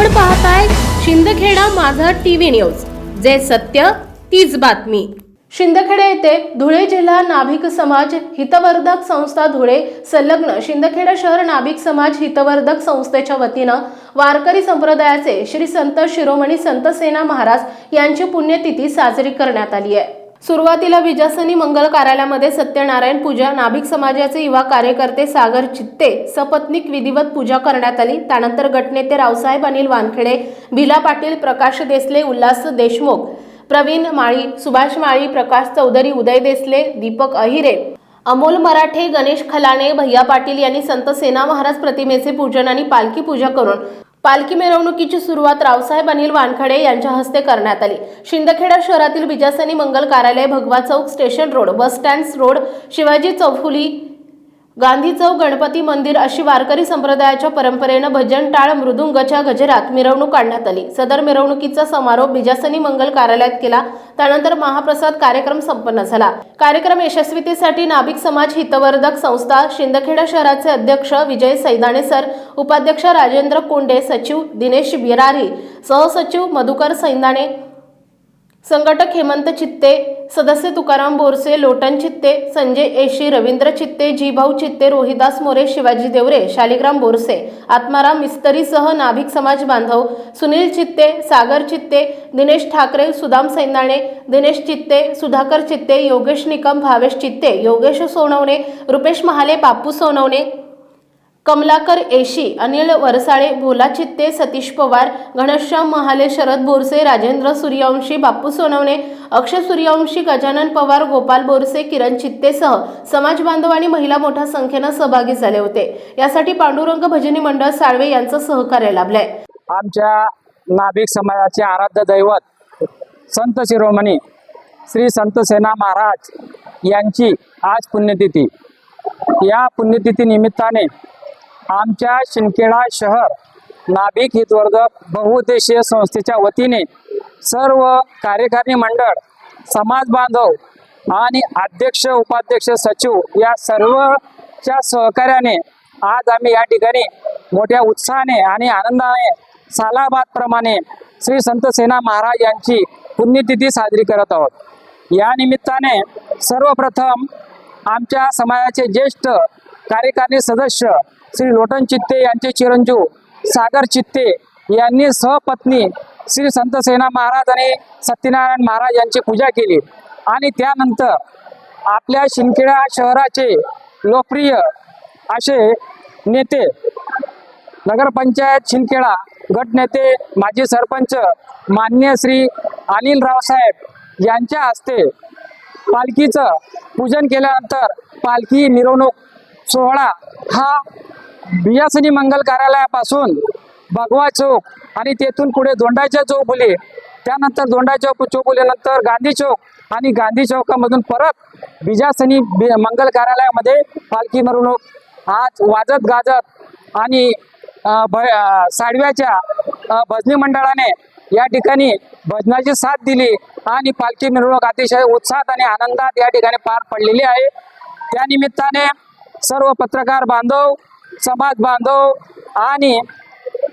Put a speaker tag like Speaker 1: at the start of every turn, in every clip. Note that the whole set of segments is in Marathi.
Speaker 1: आपण पाहताय शिंदखेडा माझा टीव्ही न्यूज. जे सत्य तीच बातमी. शिंदखेडे येथे धुळे जिल्हा नाभिक समाज हितवर्धक संस्था धुळे संलग्न शिंदखेडा शहर नाभिक समाज हितवर्धक संस्थेच्या वतीनं वारकरी संप्रदायाचे श्री संत शिरोमणी संत सेना महाराज यांची पुण्यतिथी साजरी करण्यात आली आहे. सुरुवातीला विजासनी मंगल कार्यालयामध्ये सत्यनारायण पूजा नाभिक समाजाचे युवा कार्यकर्ते सागर चित्ते सपत्निक विधिवत पूजा करण्यात आली. त्यानंतर गटनेते रावसाहेब अनिल वानखेडे भिला पाटील प्रकाश देसले उल्हास देशमुख प्रवीण माळी सुभाष माळी प्रकाश चौधरी उदय देसले दीपक अहिरे अमोल मराठे गणेश खलाणे भैया पाटील यांनी संत सेना महाराज प्रतिमेचे पूजन आणि पालखी पूजा करून पालखी मिरवणुकीची सुरुवात रावसाहेब अनिल वानखडे यांच्या हस्ते करण्यात आली. शिंदखेडा शहरातील बिजासनी मंगल कार्यालय Bhagwa Chowk station road bus stand road Shivaji Chaufuli Gandhi Chowk Ganpati Mandir अशी वारकरी संप्रदायाच्या परंपरेनं भजन टाळ मृदुंगच्या गजरात मिरवणूक काढण्यात आली. सदर मिरवणुकीचा समारोप बिजासनी मंगल कार्यालयात केला. त्यानंतर महाप्रसाद कार्यक्रम संपन्न झाला. कार्यक्रम यशस्वीतेसाठी नाभिक समाज हितवर्धक संस्था शिंदखेडा शहराचे अध्यक्ष विजय सैदाणे सर उपाध्यक्ष राजेंद्र कोंडे सचिव दिनेश बिरारी सहसचिव मधुकर सैंदाणे संघटक हेमंत चित्ते सदस्य तुकाराम बोरसे लोटन चित्ते संजय एशी रवींद्र चित्ते जीभाऊ चित्ते रोहिदास मोरे शिवाजी देवरे शालिग्राम बोरसे आत्माराम मिस्तरीसह नाभिक समाज बांधव सुनील चित्ते सागर चित्ते दिनेश ठाकरे सुदाम सैनाणे दिनेश चित्ते सुधाकर चित्ते योगेश निकम भावेश चित्ते योगेश सोनवणे रुपेश महाले बापू सोनवणे कमलाकर एशी अनिल वरसाळे भोला चित्ते सतीश पवार घनश्याम महाले शरद बोरसे राजेंद्र सूर्यवंशी बापू सोनवणे अक्षय सूर्यवंशी गजानन पवार गोपाल बोरसे किरण चित्तेसह समाज बांधव आणि महिला मोठ्या संख्येनं सहभागी झाले होते. यासाठी पांडुरंग भजनी मंडळ साळवे यांचं सहकार्य लाभलंय.
Speaker 2: आमच्या नाभिक समाजाचे आराध्य दैवत संत शिरोमणी श्री संत सेना महाराज यांची आज पुण्यतिथी. या पुण्यतिथी निमित्ताने आमच्या शिंदखेडा शहर नाभिक हितवर्धक बहुउद्देशीय संस्थेच्या वतीने सर्व कार्यकारिणी मंडळ समाज बांधव आणि अध्यक्ष उपाध्यक्ष सचिव या सर्वच्या सहकार्याने आज आम्ही या ठिकाणी मोठ्या उत्साहाने आणि आनंदाने सालाबादप्रमाणे श्री संत सेना महाराज यांची पुण्यतिथी साजरी करत आहोत. या निमित्ताने सर्वप्रथम आमच्या समाजाचे ज्येष्ठ कार्यकारिणी सदस्य श्री लोटन चित्ते यांचे चिरंजीव सागर चित्ते यांनी सहपत्नी श्री संत सेना महाराज आणि सत्यनारायण महाराज यांची पूजा केली. आणि त्यानंतर आपल्या शिंदखेडा शहराचे लोकप्रिय असे नेते नगरपंचायत शिंदखेडा गटनेते माजी सरपंच मान्य श्री अनिल रावसाहेब यांच्या हस्ते पालखीचं पूजन केल्यानंतर पालखी मिरवणूक सोहळा हा बियासनी मंगल कार्यालयापासून भगवा चौक आणि तेथून पुढे दोंडाच्या चौफुली त्यानंतर दोंडा चौक चौफुलीनंतर गांधी चौक आणि गांधी चौकामधून परत बिजासनी मंगल कार्यालयामध्ये पालखी मिरवणूक आज वाजत गाजत आणि भ साडव्याच्या भजनी मंडळाने या ठिकाणी भजनाची साथ दिली आणि पालखी मिरवणूक अतिशय उत्साहात आणि आनंदात या ठिकाणी पार पडलेली आहे. त्यानिमित्ताने सर्व पत्रकार बांधव समाज बांधव आणि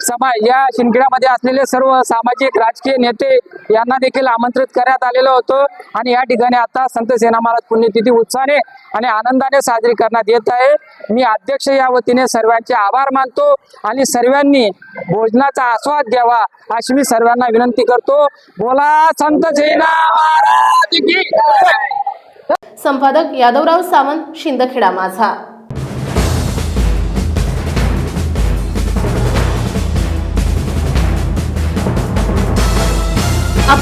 Speaker 2: समाज या शिंदखेड्यामध्ये असलेले सर्व सामाजिक राजकीय नेते यांना देखील आमंत्रित करण्यात आलेलं होतं. आणि या ठिकाणी आता संत सेना महाराज पुण्यतिथी उत्साहाने आणि आनंदाने साजरी करण्यात येत आहे. मी अध्यक्ष या वतीने सर्वांचे आभार मानतो आणि सर्वांनी भोजनाचा आस्वाद घ्यावा अशी मी सर्वांना विनंती करतो. बोला संत सेना महाराज
Speaker 1: संपादक यादवराव सावंत शिंदखेडा माझा.